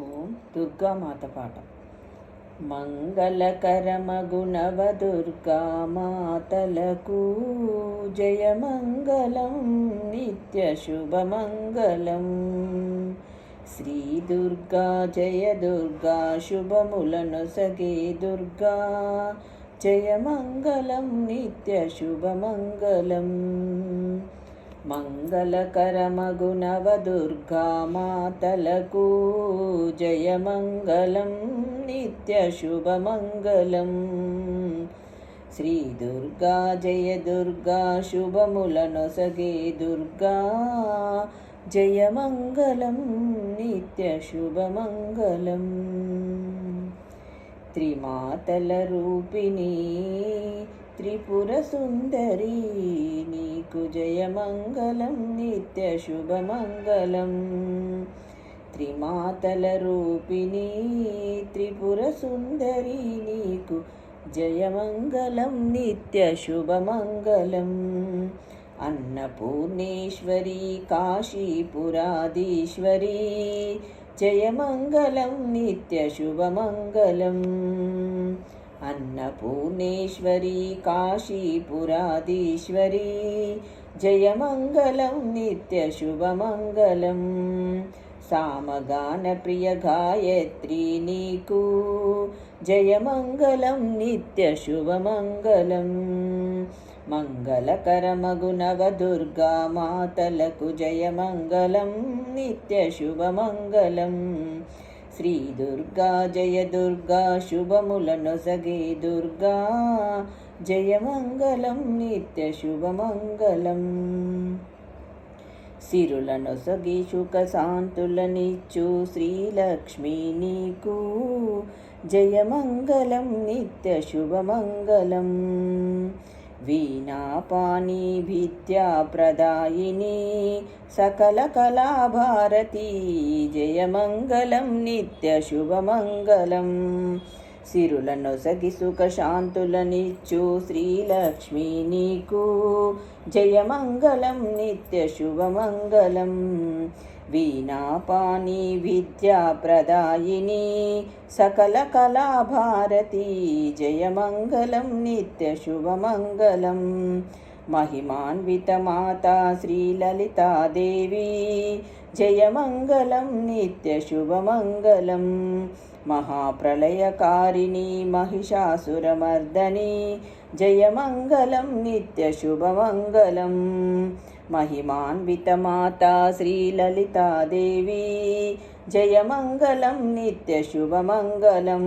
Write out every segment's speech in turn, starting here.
ఓం దుర్గామాత పాట. మంగళకరమగుణవ దుర్గామాతలకు జయమంగళం నిత్య శుభమంగళం శ్రీ దుర్గా జయ దుర్గా శుభములను సగే దుర్గా. జయమంగళం నిత్య శుభమంగళం మంగళకరమగుణవ దుర్గామాతలకు జయమంగళం నిత్య శ్రీ దుర్గా జయ దుర్గా శుభములను సగే దుర్గా జయమంగళం నిత్య శుభమంగళం త్రిమాతల రూపిణీ త్రిపుర సుందరి నీకు జయమంగళం నిత్య శుభమంగళం. త్రిమాతల రూపిణి త్రిపుర సుందరి నీకు జయమంగళం నిత్య శుభమంగళం. అన్నపూర్ణేశ్వరి కాశీపురాధీశ్వరి జయమంగళం నిత్య శుభమంగళం. అన్నపూర్ణేశ్వరి కాశీపురాధీశ్వరి. జయమంగళం నిత్య శుభమంగళం. సామగాన ప్రియ గాయత్రి నీకు. జయమంగళం నిత్య శుభమంగళం. శ్రీ దుర్గా జయ దుర్గా శుభములను సగే దుర్గా జయమంగళం నిత్య శుభమంగళం. సిరులను సగి సుఖ శాంతులనిచ్చు శ్రీలక్ష్మి నీకు జయమంగళం నిత్య శుభమంగళం. వీణాపాణి విద్యా ప్రదాయిని సకల కళాభారతి జయమంగళం నిత్య శుభమంగళం సిరులను సగి సుఖ శాంతులనిచ్చు నీకు జయమంగళం నిత్య శుభమంగళం వీణాపాణి విద్యా ప్రదాయిని సకల కళాభారతి జయమంగళం నిత్య శుభమంగళం. మహిమాన్విత మాతా శ్రీలలితాదేవి జయమంగళం నిత్య శుభమంగళం. మహాప్రళయకారిణి महिमान्वितमाता श्रीललिता देवी जयमङ्गलं नित्यशुभमङ्गलं।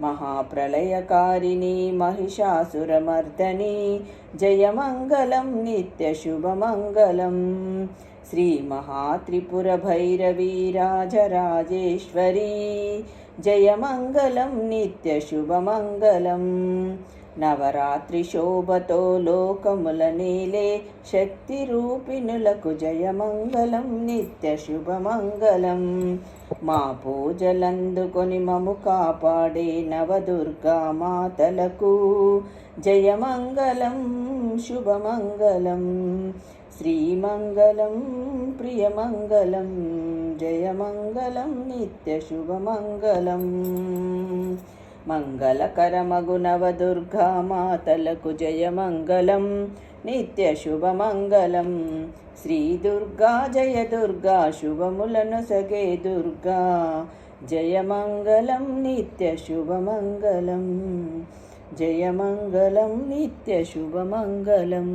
महाप्रलयकारिणी महिषासुरमर्दनी। जयमङ्गलं नित्यशुभमङ्गलम् श्रीमहात्रिपुरभैरवीराजराजेश्वरी। जयमङ्गलं नित्यशुभमङ्गलम् నవరాత్రి శోభతో లోకముల నీలే శక్తి రూపిణులకు జయమంగళం నిత్య శుభమంగళం మా పూజలందుకొని మము కాపాడే నవదుర్గా మాతలకు జయమంగళం శుభమంగళం. శ్రీమంగళం ప్రియమంగళం జయమంగళం నిత్య మంగళకరమగునవదుర్గామాతలకు జయమంగళం నిత్య శుభమంగళం. శ్రీ దుర్గా జయ దుర్గా శుభములను సగే దుర్గా. జయమంగళం నిత్య శుభమంగళం. జయమంగళం నిత్య శుభమంగళం.